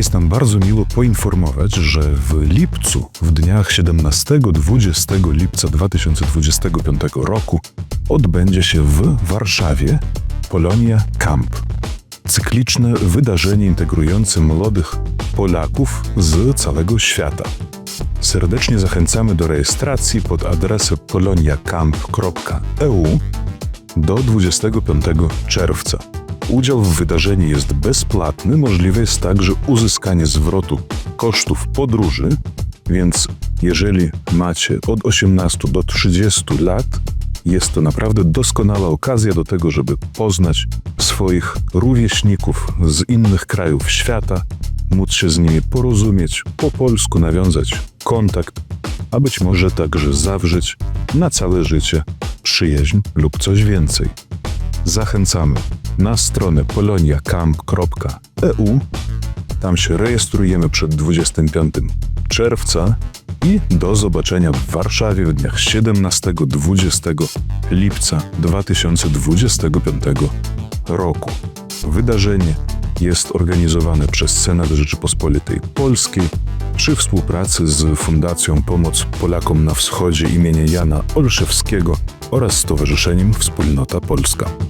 Jest nam bardzo miło poinformować, że w lipcu, w dniach 17-20 lipca 2025 roku, odbędzie się w Warszawie Polonia Camp. Cykliczne wydarzenie integrujące młodych Polaków z całego świata. Serdecznie zachęcamy do rejestracji pod adresem poloniacamp.eu do 25 czerwca. Udział w wydarzeniu jest bezpłatny, możliwe jest także uzyskanie zwrotu kosztów podróży, więc jeżeli macie od 18 do 30 lat, jest to naprawdę doskonała okazja do tego, żeby poznać swoich rówieśników z innych krajów świata, móc się z nimi porozumieć, po polsku nawiązać kontakt, a być może także zawrzeć na całe życie przyjaźń lub coś więcej. Zachęcamy na stronę poloniacamp.eu. Tam się rejestrujemy przed 25 czerwca i do zobaczenia w Warszawie w dniach 17-20 lipca 2025 roku. Wydarzenie jest organizowane przez Senat Rzeczypospolitej Polskiej przy współpracy z Fundacją Pomoc Polakom na Wschodzie imienia Jana Olszewskiego oraz Stowarzyszeniem Wspólnota Polska.